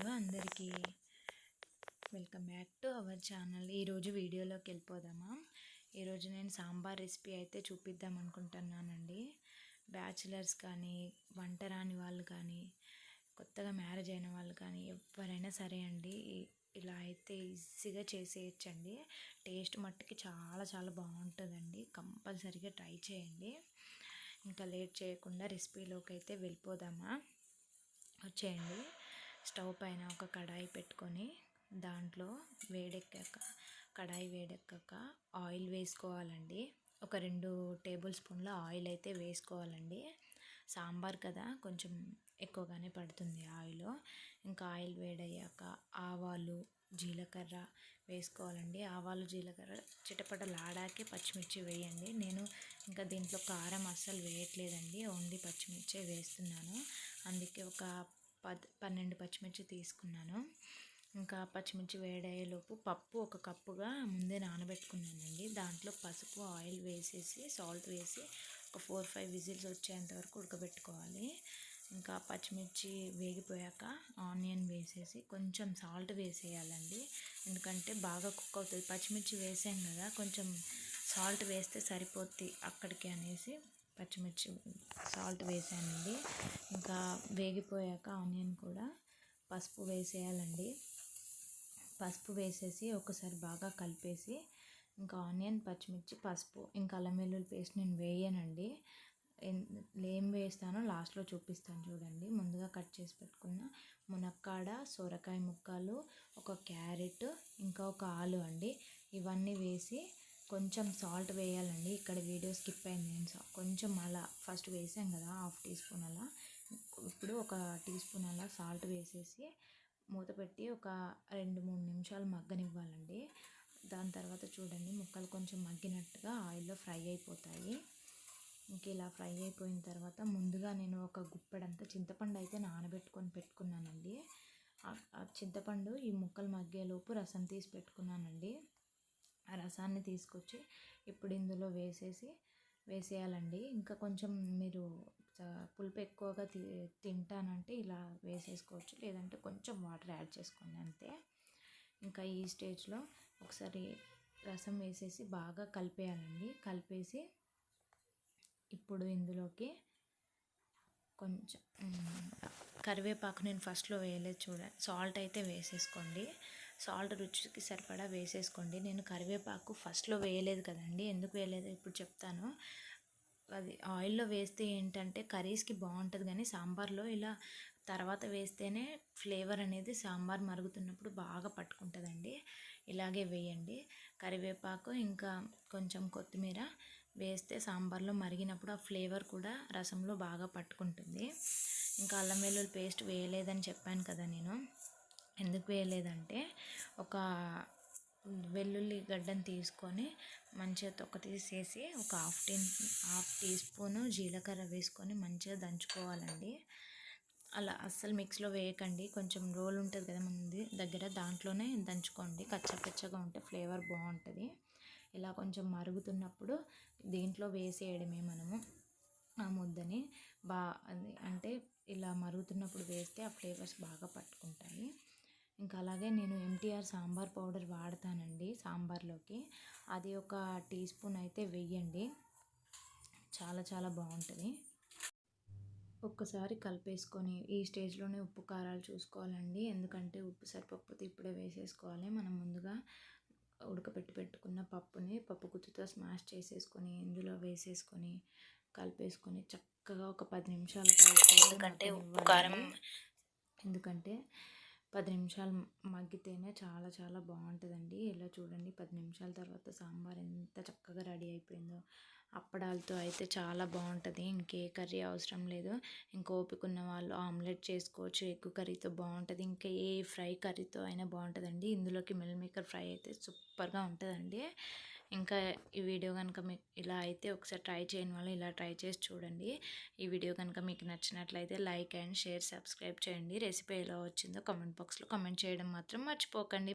Hello అందరికీ. Welcome back to our channel. ఈరోజు వీడియోలోకి వెళ్ళిపోదామా? ఈరోజు నేను సాంబార్ రెసిపీ అయితే చూపిద్దాం అనుకుంటున్నానండి. బ్యాచిలర్స్ కానీ వంట రాని వాళ్ళు కానీ కొత్తగా మ్యారేజ్ అయిన వాళ్ళు కానీ ఎవరైనా సరే అండి ఇలా అయితే ఈజీగా చేసేయచ్చండి. టేస్ట్ మట్టుకి చాలా చాలా బాగుంటుందండి. కంపల్సరీగా ట్రై చేయండి. ఇంకా లేట్ చేయకుండా రెసిపీలోకి అయితే వెళ్ళిపోదామా? వచ్చేయండి. స్టవ్ పైన ఒక కడాయి పెట్టుకొని దాంట్లో వేడెక్కాక కడాయి వేడెక్కాక ఆయిల్ వేసుకోవాలండి. ఒక రెండు టేబుల్ స్పూన్ల ఆయిల్ అయితే వేసుకోవాలండి. సాంబార్ కదా కొంచెం ఎక్కువగానే పడుతుంది ఆయిల్. ఇంకా ఆయిల్ వేడయ్యాక ఆవాలు జీలకర్ర వేసుకోవాలండి. ఆవాలు జీలకర్ర చిటపటలాడాకే పచ్చిమిర్చి వేయండి. నేను ఇంకా దీంట్లో కారం అస్సలు వేయట్లేదండి ఓన్లీ పచ్చిమిర్చే వేస్తున్నాను. అందుకే ఒక పద్ పన్నెండు పచ్చిమిర్చి తీసుకున్నాను. ఇంకా పచ్చిమిర్చి వేడయ్యేలోపు పప్పు ఒక కప్పుగా ముందే నానబెట్టుకున్నానండి. దాంట్లో పసుపు ఆయిల్ వేసేసి సాల్ట్ వేసి ఒక ఫోర్ ఫైవ్ విజిల్స్ వచ్చేంత వరకు ఉడకబెట్టుకోవాలి. ఇంకా పచ్చిమిర్చి వేగిపోయాక ఆనియన్ వేసేసి కొంచెం సాల్ట్ వేసేయాలండి. ఎందుకంటే బాగా కుక్ అవుతుంది. పచ్చిమిర్చి వేసాం కదా కొంచెం సాల్ట్ వేస్తే సరిపోద్ది అక్కడికి అనేసి. పచ్చిమిర్చి సాల్ట్ వేసానండి. ఇంకా వేగిపోయాక ఆనియన్ కూడా పసుపు వేసేయాలండి. పసుపు వేసేసి ఒకసారి బాగా కలిపేసి ఇంకా ఆనియన్ పచ్చిమిర్చి పసుపు ఇంకా అల్లం వెల్లుల్లి పేస్ట్ నేను వేయనండి. ఏం వేస్తానో లాస్ట్లో చూపిస్తాను చూడండి. ముందుగా కట్ చేసి పెట్టుకున్న మునక్కాడ సొరకాయ ముక్కలు ఒక క్యారెట్ ఇంకా ఒక ఆలు అండి. ఇవన్నీ వేసి కొంచెం సాల్ట్ వేయాలండి. ఇక్కడ వీడియో స్కిప్ అయింది. నేను కొంచెం అలా ఫస్ట్ వేసాం కదా హాఫ్ టీ స్పూన్ అలా. ఇప్పుడు ఒక టీ స్పూన్ అలా సాల్ట్ వేసేసి మూత పెట్టి ఒక రెండు మూడు నిమిషాలు మగ్గనివ్వాలండి. దాని తర్వాత చూడండి ముక్కలు కొంచెం మగ్గినట్టుగా ఆయిల్లో ఫ్రై అయిపోతాయి. ఇంక ఇలా ఫ్రై అయిపోయిన తర్వాత ముందుగా నేను ఒక గుప్పెడంతా చింతపండు అయితే నానబెట్టుకొని పెట్టుకున్నానండి. చింతపండు ఈ ముక్కలు మగ్గేలోపు రసం తీసి పెట్టుకున్నానండి. ఆ రసాన్ని తీసుకొచ్చి ఇప్పుడు ఇందులో వేసేసి వేసేయాలండి. ఇంకా కొంచెం మీరు పులుపు ఎక్కువగా తి తింటానంటే ఇలా వేసేసుకోవచ్చు. లేదంటే కొంచెం వాటర్ యాడ్ చేసుకోండి అంతే. ఇంకా ఈ స్టేజ్లో ఒకసారి రసం వేసేసి బాగా కలిపేయాలండి. కలిపేసి ఇప్పుడు ఇందులోకి కొంచెం కరివేపాకు నేను ఫస్ట్లో వేయలేదు చూడండి సాల్ట్ అయితే వేసేసుకోండి. సాల్ట్ రుచికి సరిపడా వేసేసుకోండి. నేను కరివేపాకు ఫస్ట్లో వేయలేదు కదండి. ఎందుకు వేయలేదు? ఇప్పుడు చెప్తాను. అది ఆయిల్లో వేస్తే ఏంటంటే కర్రీస్కి బాగుంటుంది కానీ సాంబార్లో ఇలా తర్వాత వేస్తేనే ఫ్లేవర్ అనేది సాంబార్ మరుగుతున్నప్పుడు బాగా పట్టుకుంటుందండి. ఇలాగే వేయండి. కరివేపాకు ఇంకా కొంచెం కొత్తిమీర వేస్తే సాంబార్లో మరిగినప్పుడు ఆ ఫ్లేవర్ కూడా రసంలో బాగా పట్టుకుంటుంది. ఇంకా అల్లం వెల్లుల్లి పేస్ట్ వేయలేదని చెప్పాను కదా నేను. ఎందుకు వేయలేదంటే ఒక వెల్లుల్లి గడ్డను తీసుకొని మంచిగా తొక్క తీసేసి ఒక half tea half teaspoon జీలకర్ర వేసుకొని మంచిగా దంచుకోవాలండి. అలా అస్సలు మిక్స్లో వేయకండి. కొంచెం రోల్ ఉంటుంది కదా ముందు దగ్గర దాంట్లోనే దంచుకోండి. కచ్చపచ్చగా ఉంటే ఫ్లేవర్ బాగుంటుంది. ఇలా కొంచెం మరుగుతున్నప్పుడు దీంట్లో వేసేయడమే మనము. ఆ ముద్దని బా అంటే ఇలా మరుగుతున్నప్పుడు వేస్తే ఆ ఫ్లేవర్స్ బాగా పట్టుకుంటాయి. ఇంకా అలాగే నేను ఎంటీఆర్ సాంబార్ పౌడర్ వాడతానండి సాంబార్లోకి. అది ఒక టీ స్పూన్ అయితే వెయ్యండి. చాలా చాలా బాగుంటుంది. ఒక్కసారి కలిపేసుకొని ఈ స్టేజ్లోనే ఉప్పు కారాలు చూసుకోవాలండి. ఎందుకంటే ఉప్పు సరిపోతే ఇప్పుడే వేసేసుకోవాలి. మనం ముందుగా ఉడకపెట్టి పెట్టుకున్న పప్పుని పప్పు గుత్తుతో స్మాష్ చేసేసుకొని ఇందులో వేసేసుకొని కలిపేసుకొని చక్కగా ఒక పది నిమిషాలు ఎందుకంటే ఉప్పు కారం ఎందుకంటే పది నిమిషాలు మగ్గితేనే చాలా చాలా బాగుంటుందండి. ఇలా చూడండి పది నిమిషాల తర్వాత సాంబార్ ఎంత చక్కగా రెడీ అయిపోయిందో. అప్పడాలతో అయితే చాలా బాగుంటుంది. ఇంకే కర్రీ అవసరం లేదు. ఇంకా ఓపిక ఉన్న వాళ్ళు ఆమ్లెట్ చేసుకోవచ్చు ఎగ్ కర్రీతో బాగుంటుంది. ఇంకా ఏ ఫ్రై కర్రీతో అయినా బాగుంటుందండి. ఇందులోకి మిల్ మేకర్ ఫ్రై అయితే సూపర్గా ఉంటుందండి. ఇంకా ఈ వీడియో కనుక మీకు ఇలా అయితే ఒకసారి ట్రై చేయని వాళ్ళు ఇలా ట్రై చేసి చూడండి. ఈ వీడియో కనుక మీకు నచ్చినట్లయితే లైక్ అండ్ షేర్ సబ్స్క్రైబ్ చేయండి. రెసిపీ ఎలా వచ్చిందో కామెంట్ బాక్స్లో కామెంట్ చేయడం మాత్రం మర్చిపోకండి.